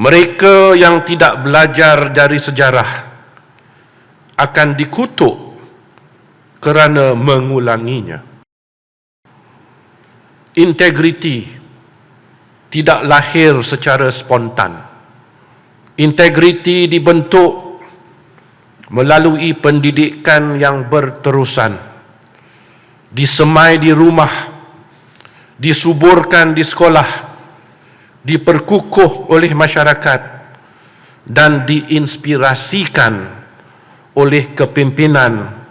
Mereka yang tidak belajar dari sejarah akan dikutuk kerana mengulanginya. Integriti tidak lahir secara spontan. Integriti dibentuk melalui pendidikan yang berterusan. Disemai di rumah, disuburkan di sekolah, diperkukuh oleh masyarakat dan diinspirasikan oleh kepimpinan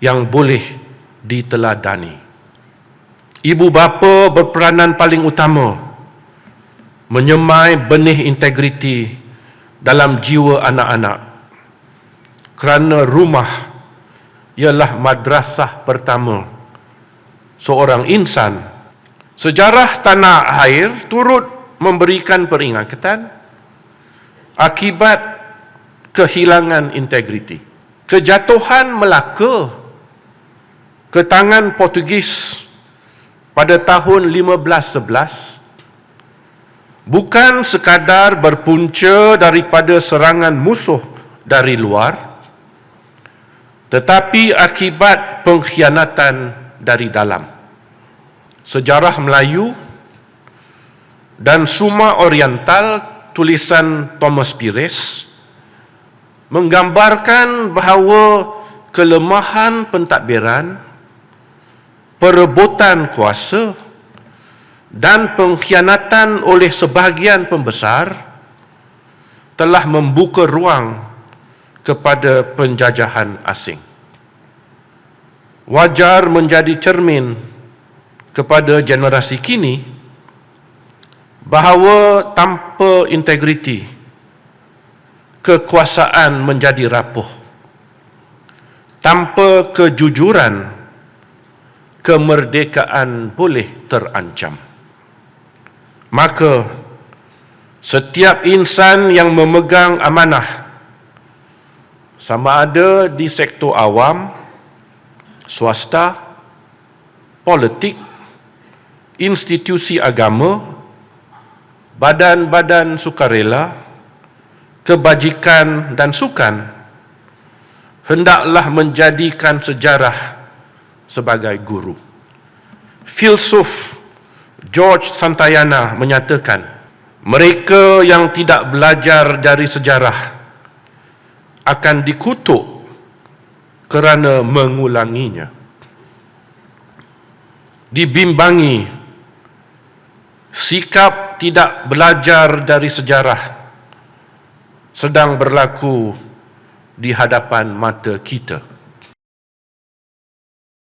yang boleh diteladani. Ibu bapa berperanan paling utama menyemai benih integriti dalam jiwa anak-anak kerana rumah ialah madrasah pertama seorang insan. Sejarah tanah air turut memberikan peringatan akibat kehilangan integriti. Kejatuhan Melaka ke tangan Portugis pada tahun 1511 bukan sekadar berpunca daripada serangan musuh dari luar tetapi akibat pengkhianatan dari dalam. Sejarah Melayu dan Suma Oriental tulisan Thomas Pires menggambarkan bahawa kelemahan pentadbiran, perebutan kuasa dan pengkhianatan oleh sebahagian pembesar telah membuka ruang kepada penjajahan asing. Wajar menjadi cermin kepada generasi kini bahawa tanpa integriti kekuasaan menjadi rapuh. Tanpa kejujuran kemerdekaan boleh terancam. Maka setiap insan yang memegang amanah sama ada di sektor awam swasta politik institusi agama badan-badan sukarela, kebajikan dan sukan hendaklah menjadikan sejarah sebagai guru. Filsuf George Santayana menyatakan, mereka yang tidak belajar dari sejarah akan dikutuk kerana mengulanginya. Dibimbangi sikap tidak belajar dari sejarah sedang berlaku di hadapan mata kita.